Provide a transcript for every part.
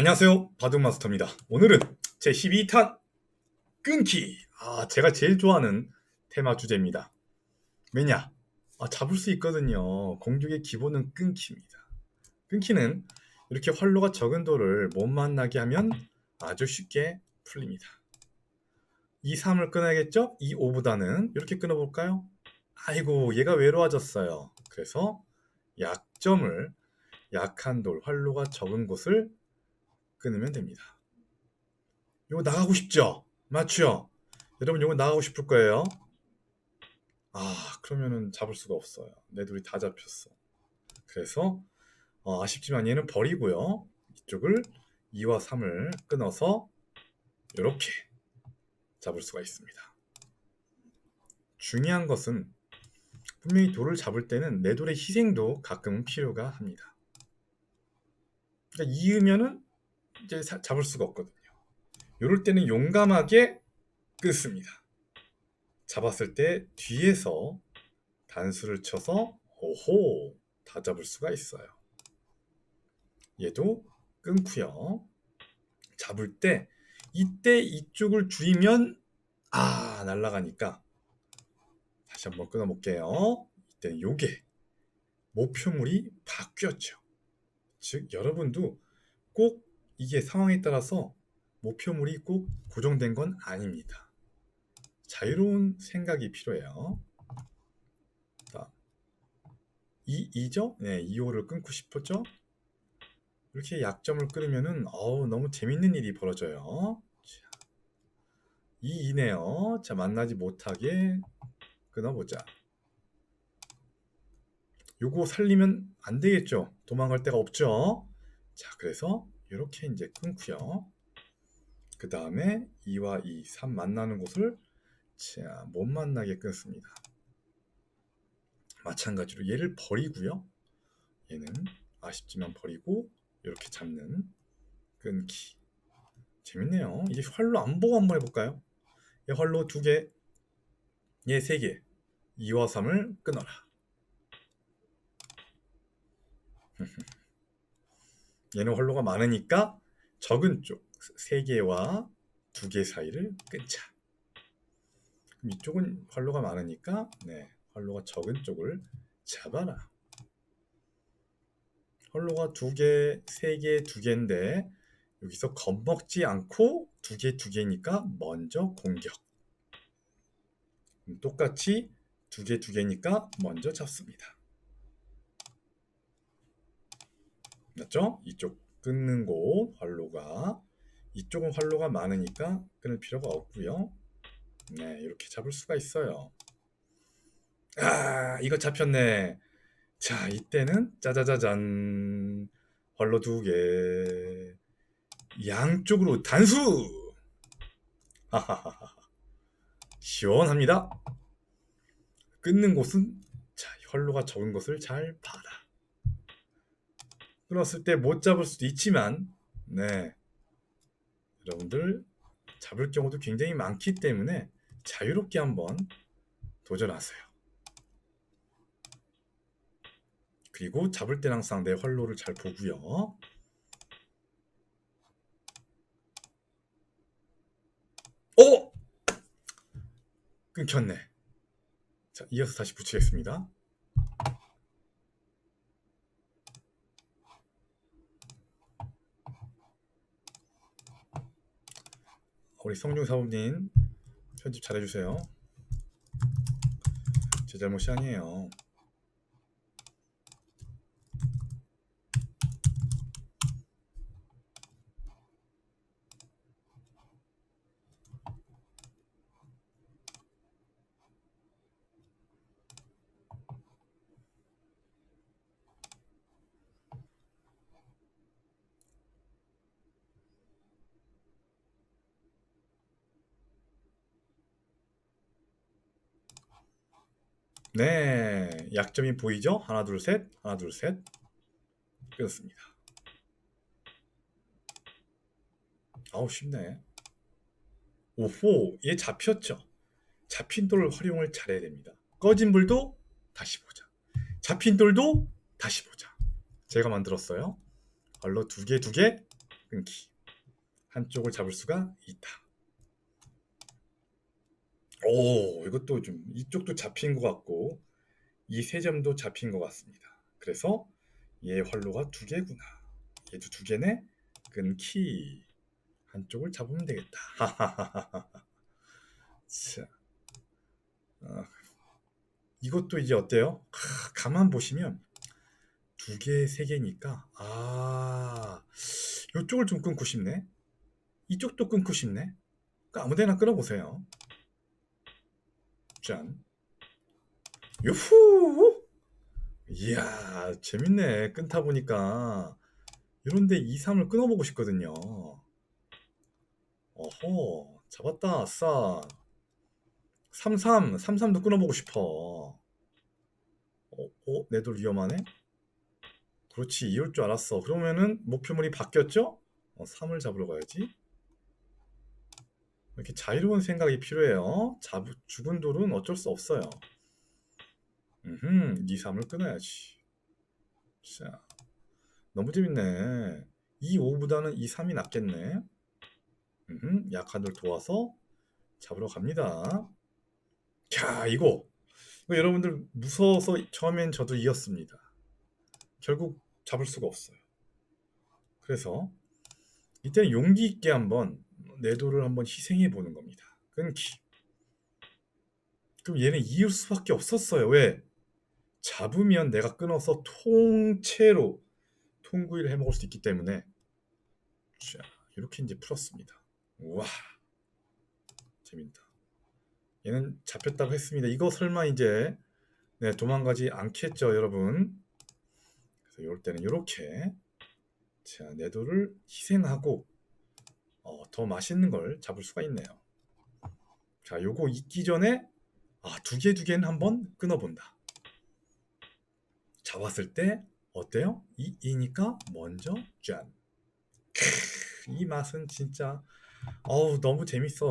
안녕하세요. 바둑마스터입니다. 오늘은 제 12탄 끊기. 아, 제가 제일 좋아하는 테마 주제입니다. 왜냐? 아, 잡을 수 있거든요. 공격의 기본은 끊기입니다. 끊기는 이렇게 활로가 적은 돌을 못 만나게 하면 아주 쉽게 풀립니다. 이 3을 끊어야겠죠? 이 5보다는 이렇게 끊어볼까요? 아이고, 얘가 외로워졌어요. 그래서 약점을 약한 돌, 활로가 적은 곳을 끊으면 됩니다. 이거 나가고 싶죠? 맞죠? 여러분 이거 나가고 싶을 거예요. 아 그러면은 잡을 수가 없어요. 내 둘이 다 잡혔어. 그래서 어, 아쉽지만 얘는 버리고요. 이쪽을 2와 3을 끊어서 이렇게 잡을 수가 있습니다. 중요한 것은 분명히 돌을 잡을 때는 내 돌의 희생도 가끔은 필요가 합니다. 그러니까 이으면은 이제 사- 잡을 수가 없거든요. 이럴 때는 용감하게 끊습니다. 잡았을 때 뒤에서 단수를 쳐서 오호 다 잡을 수가 있어요. 얘도 끊고요. 잡을 때 이때 이쪽을 줄이면 아 날아가니까 다시 한번 끊어볼게요. 이때는 요게 목표물이 바뀌었죠. 즉 여러분도 꼭 이게 상황에 따라서 목표물이 꼭 고정된 건 아닙니다. 자유로운 생각이 필요해요. 자, 2, 2죠? 네, 2호를 끊고 싶었죠? 이렇게 약점을 끊으면은 어우, 너무 재밌는 일이 벌어져요. 자, 2, 2네요. 자, 만나지 못하게 끊어보자. 요거 살리면 안 되겠죠? 도망갈 데가 없죠? 자, 그래서 이렇게 이제 끊고요. 그 다음에 2와 2, 3 만나는 곳을 자, 못 만나게 끊습니다. 마찬가지로 얘를 버리고요. 얘는 아쉽지만 버리고 이렇게 잡는 끊기. 재밌네요. 이제 활로 안 보고 한번 해볼까요? 얘 활로 두 개, 얘 세 개, 2와 3을 끊어라. 얘는 활로가 많으니까 적은 쪽 3개와 2개 사이를 끊자. 그럼 이쪽은 활로가 많으니까 네, 활로가 적은 쪽을 잡아라. 활로가 2개, 3개, 2개인데 여기서 겁먹지 않고 2개, 2개니까 먼저 공격. 똑같이 2개, 2개니까 먼저 잡습니다. 맞죠? 이쪽 끊는 곳 활로가 이쪽은 활로가 많으니까 끊을 필요가 없고요. 네, 이렇게 잡을 수가 있어요. 아, 이거 잡혔네. 자, 이때는 짜자자잔 활로 두 개. 양쪽으로 단수. 하하하하. 시원합니다. 끊는 곳은 자, 활로가 적은 것을 잘 봐라. 끊었을 때 못 잡을 수도 있지만 네 여러분들 잡을 경우도 굉장히 많기 때문에 자유롭게 한번 도전하세요. 그리고 잡을 때는 항상 내 활로를 잘 보고요. 오! 끊겼네. 자, 이어서 다시 붙이겠습니다. 우리 성룡 사범님 편집 잘해주세요. 제 잘못이 아니에요. 네, 약점이 보이죠? 하나, 둘, 셋, 하나, 둘, 셋. 끊었습니다. 아우, 쉽네. 오호, 얘 잡혔죠? 잡힌 돌 활용을 잘해야 됩니다. 꺼진 불도 다시 보자. 잡힌 돌도 다시 보자. 제가 만들었어요. 발로 두 개, 두 개, 끊기. 한쪽을 잡을 수가 있다. 오, 이것도 좀 이쪽도 잡힌 것 같고 이 세 점도 잡힌 것 같습니다. 그래서 얘 활로가 두 개구나. 얘도 두 개네. 끊기. 한쪽을 잡으면 되겠다. 자, 어, 이것도 이제 어때요? 아, 가만 보시면 두 개, 세 개니까 아, 이쪽을 좀 끊고 싶네. 이쪽도 끊고 싶네. 그러니까 아무데나 끊어보세요. 짠. 유후! 이야, 재밌네. 끊다 보니까 이런데 2, 3을 끊어보고 싶거든요. 어허, 잡았다, 아싸. 3, 3, 3, 3도 끊어보고 싶어. 어, 어, 내 돌 위험하네? 그렇지, 이럴 줄 알았어. 그러면은 목표물이 바뀌었죠? 어, 3을 잡으러 가야지. 이렇게 자유로운 생각이 필요해요. 잡, 죽은 돌은 어쩔 수 없어요. 음, 2, 3을 끊어야지. 자, 너무 재밌네. 2, 5보다는 2, 3이 낫겠네. 음, 약한 돌 도와서 잡으러 갑니다. 자, 이거. 이거 여러분들 무서워서 처음엔 저도 이겼습니다. 결국 잡을 수가 없어요. 그래서 이때는 용기 있게 한번 내 돌을 한번 희생해 보는 겁니다. 끊기. 그럼 얘는 이을 수밖에 없었어요. 왜? 잡으면 내가 끊어서 통째로 통구이를 해 먹을 수 있기 때문에 자, 이렇게 이제 풀었습니다. 우와. 재밌다. 얘는 잡혔다고 했습니다. 이거 설마 이제 네, 도망가지 않겠죠, 여러분? 그래서 이럴 때는 이렇게 자, 내 돌을 희생하고 어, 더 맛있는 걸 잡을 수가 있네요. 자, 요거 익기 전에 아, 두 개 두 개는 한번 끊어본다. 잡았을 때 어때요? 이 이니까 먼저 짠. 크, 이 맛은 진짜 어우 너무 재밌어.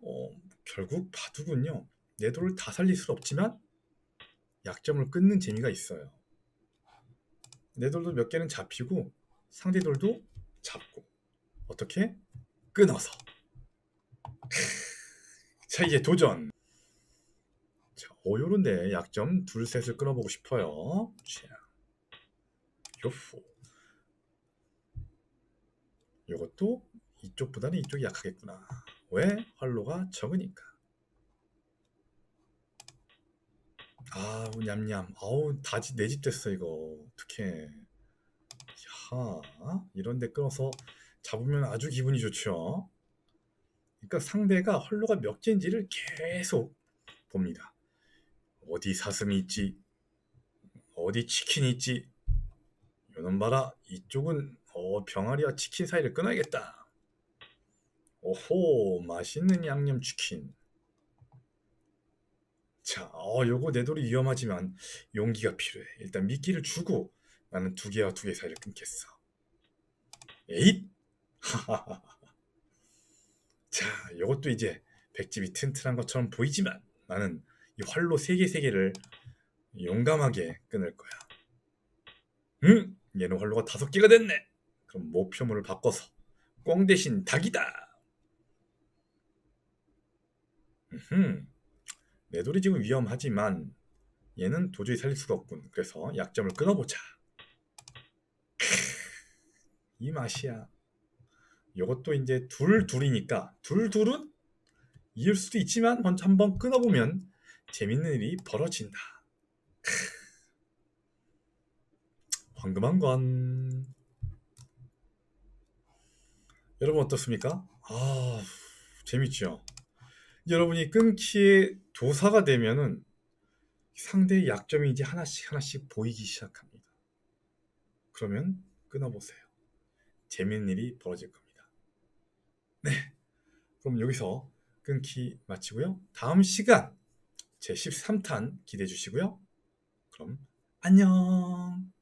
어, 결국 바둑은요 내 돌을 다 살릴 수 없지만 약점을 끊는 재미가 있어요. 내 돌도 몇 개는 잡히고 상대 돌도 어떻게? 끊어서. 자 이제 도전. 자 어, 요런데 약점 둘 셋을 끊어보고 싶어요. 자 요호. 요것도 이쪽보다는 이쪽이 약하겠구나. 왜? 활로가 적으니까. 아우 냠냠. 아우 다지 내 집 됐어 이거. 어떡해. 야 이런데 끊어서 잡으면 아주 기분이 좋죠. 그러니까 상대가 활로가 몇 개인지를 계속 봅니다. 어디 사슴이 있지? 어디 치킨이 있지? 요놈 봐라. 이쪽은 어 병아리와 치킨 사이를 끊어야겠다. 오호 맛있는 양념 치킨. 자, 어, 요거 내 돌이 위험하지만 용기가 필요해. 일단 미끼를 주고 나는 두 개와 두 개 사이를 끊겠어. 에잇! 자, 요것도 이제 백집이 튼튼한 것처럼 보이지만 나는 이 활로 세 개 세 개를 용감하게 끊을 거야. 응? 얘는 활로가 다섯 개가 됐네. 그럼 목표물을 바꿔서 꽁 대신 닭이다. 음. 내 돌이 지금 위험하지만 얘는 도저히 살릴 수가 없군. 그래서 약점을 끊어보자. 이 맛이야. 이것도 이제 둘 둘이니까 둘 둘은 이을 수도 있지만 먼저 한번 끊어보면 재밌는 일이 벌어진다. 황금한 건 여러분 어떻습니까? 아 재밌죠. 여러분이 끊기에 도사가 되면은 상대의 약점이 이제 하나씩 하나씩 보이기 시작합니다. 그러면 끊어보세요. 재밌는 일이 벌어질 겁니다. 네. 그럼 여기서 끊기 마치고요. 다음 시간 제 13탄 기대해 주시고요. 그럼 안녕.